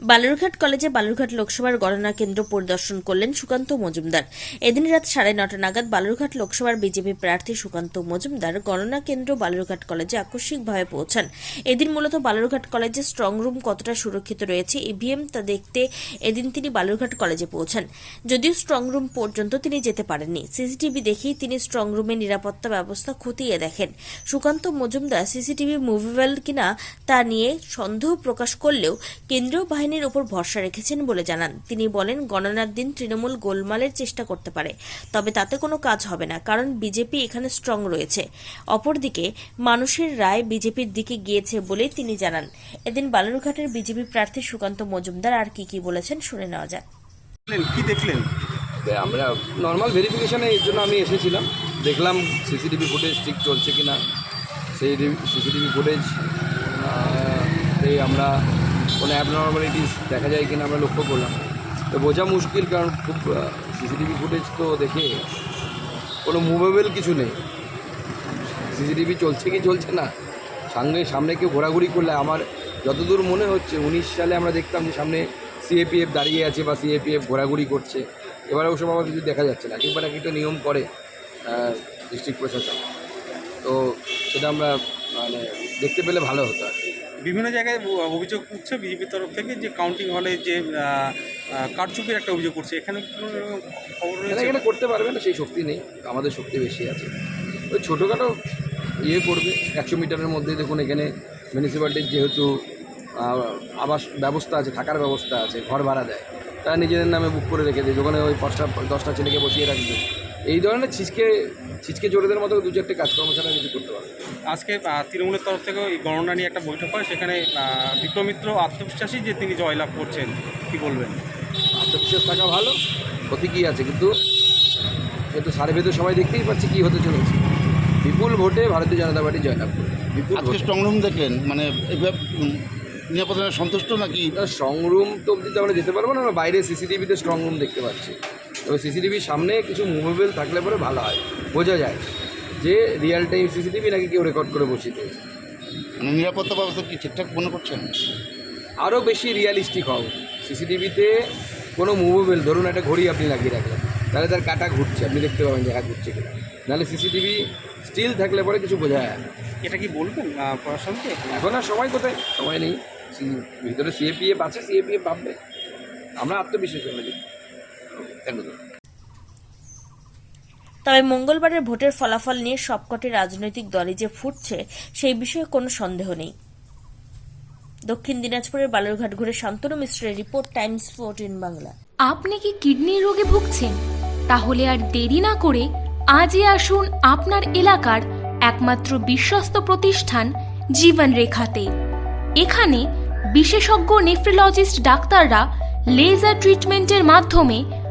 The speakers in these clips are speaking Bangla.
বালুরঘাট কলেজে বালুরঘাট লোকসভার গণনা কেন্দ্র পরিদর্শন করলেন সুকান্ত মজুমদার। এদিন রাত সাড়ে নটা নাগাদ বালুরঘাট লোকসভার বিজেপি প্রার্থী সুকান্ত মজুমদার গণনা কেন্দ্র বালুরঘাট কলেজে আকস্মিকভাবে পৌঁছান। এদিন মূলত বালুরঘাট কলেজে স্ট্রং রুম কতটা সুরক্ষিত রয়েছে ইভিএম তা দেখতে এদিন তিনি বালুরঘাট কলেজে পৌঁছান। যদিও স্ট্রং রুম পর্যন্ত তিনি যেতে পারেননি, সিসিটিভি দেখেই তিনি স্ট্রং রুমের নিরাপত্তা ব্যবস্থা খতিয়ে দেখেন। সুকান্ত মজুমদার সিসিটিভি মুভেবল কিনা তা নিয়ে সন্দেহ প্রকাশ করলেও কেন্দ্রীয় বাহিনীর ওপর ভরসা রেখেছেন বলে জানান। তিনি বলেন গণনার দিন তৃণমূল গোলমালের চেষ্টা করতে পারে তবে তাতে কোনো কাজ হবে না কারণ বিজেপি এখানে স্ট্রং রয়েছে। অপরদিকে মানুষের রায় বিজেপির দিকে গিয়েছে বলেই তিনি জানান। এদিন বালুরঘাটের বিজেপি প্রার্থী সুকান্ত মজুমদার আর কি কি বলেছেন শুনে নেওয়া যাক। কি দেখলেন? আমরা নর্মাল ভেরিফিকেশানে এর জন্য আমি এসেছিলাম। দেখলাম সিসিটিভি ফুটেজ ঠিক চলছে কি না সেই সিসিটিভি ফুটেজ আমরা কোনো অ্যাবনর্মালিটিস দেখা যায় কিনা আমরা লক্ষ্য করলাম। তো বোঝা মুশকিল কারণ খুব সিসিটিভি ফুটেজ তো দেখে কোনো মুভেবল কিছু নেই। সিসিটিভি চলছে কি চলছে না? সামনে সামনে কেউ ঘোরাঘুরি করলে আমার যতদূর মনে হচ্ছে, উনিশ সালে আমরা দেখতাম যে সামনে সিএপিএফ দাঁড়িয়ে আছে বা সিএপিএফ ঘোরাঘুরি করছে। এবারে ওসব আমার কিছু দেখা যাচ্ছে না, কিংবা নাকি একটা নিয়ম করে ডিস্ট্রিক্ট প্রশাসন। তো সেটা আমরা মানে দেখতে পেলে ভালো হতো আর। বিভিন্ন জায়গায় অভিযোগ উঠছে বিজেপির তরফ থেকে যে কাউন্টিং হলে যে কারচুপির একটা অভিযোগ করছে এখানে খবর এখানে করতে পারবে না, সেই শক্তি নেই। আমাদের শক্তি বেশি আছে। ওই ছোটোখাটো ইয়ে করবে, একশো মিটারের মধ্যে দেখুন এখানে মিউনিসিপ্যালিটির যেহেতু আবাস ব্যবস্থা আছে, থাকার ব্যবস্থা আছে, ঘর ভাড়া দেয়, তারা নিজেদের নামে বুক করে রেখে দেয় যেখানে ওই পাঁচটা, দশটা ছেলেকে বসিয়ে রাখবে। এই ধরনের ছিচকে ছিচকে জোরেদের মতো দু চারটে কাজকর্ম ছাড়া কিছু করতে পারবে আজকে তৃণমূলের তরফ থেকে এই গণনা নিয়ে একটা বৈঠক হয় সেখানে বিক্রমিত্র আত্মবিশ্বাসী যে তিনি জয়লাভ করছেন কি বলবেন? আত্মবিশ্বাস থাকা ভালো ক্ষতি কী আছে? কিন্তু কিন্তু সার্ভে তো সবাই দেখতেই পাচ্ছি কী হতে চলেছে। বিপুল ভোটে ভারতীয় জনতা পার্টি জয়লাভ করবে। বিপুল আজকে ভোটে। স্ট্রং রুম দেখলেন মানে নিরাপত্তা সন্তুষ্ট নাকি? স্ট্রং রুম তো অব্দি তো আমরা যেতে পারব না আমরা বাইরে সিসিটিভিতে স্ট্রং রুম দেখতে পাচ্ছি। তবে সিসিটিভির সামনে কিছু মুভেবল থাকলে পরে ভালো হয়। বোঝা যায় যে রিয়েল টাইম সিসিটিভি নাকি কেউ রেকর্ড করে বসিয়ে দিয়েছে। মানে নিরাপত্তা ব্যবস্থা কি ঠিকঠাক মনে করছেন? আরও বেশি রিয়ালিস্টিক হও। সিসিটিভিতে কোনো মুভেবল ধরুন একটা ঘড়ি আপনি লাগিয়ে রাখলেন তাহলে তার কাটা ঘুরছে আপনি দেখতে পাবেন যে হাত ঘুরছে কিনা। নাহলে সিসিটিভি স্টিল থাকলে পরে কিছু বোঝা যায় না। এটা কি বলবেন প্রশাসনকে? এখন আর সময় কোথায়? সময় নেই। সি- ভিতরে সিএপিএফ আছে সিএপিএফ ভাববে। আমরা আত্মবিশ্বাস আমরা তবে মঙ্গলবারের ভোটের ফলাফল নিয়ে সবকটি রাজনৈতিক দলই যে ফুটছে সেই বিষয়ে কোনো সন্দেহ নেই। দক্ষিণ দিনাজপুরের বালুরঘাট ঘুরে শান্তনু মিশ্রের রিপোর্ট টাইমস ফোরটিন বাংলা। আপনি কি কিডনি রোগে ভুগছেন? তাহলে আর দেরি না করে আজই আসুন আপনার এলাকার একমাত্র বিশ্বস্ত প্রতিষ্ঠান জীবন রেখাতে এখানে বিশেষজ্ঞ নেফ্রোলজিস্ট ডাক্তাররা লেজার ট্রিটমেন্টের মাধ্যমে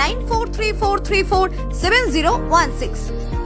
9434347016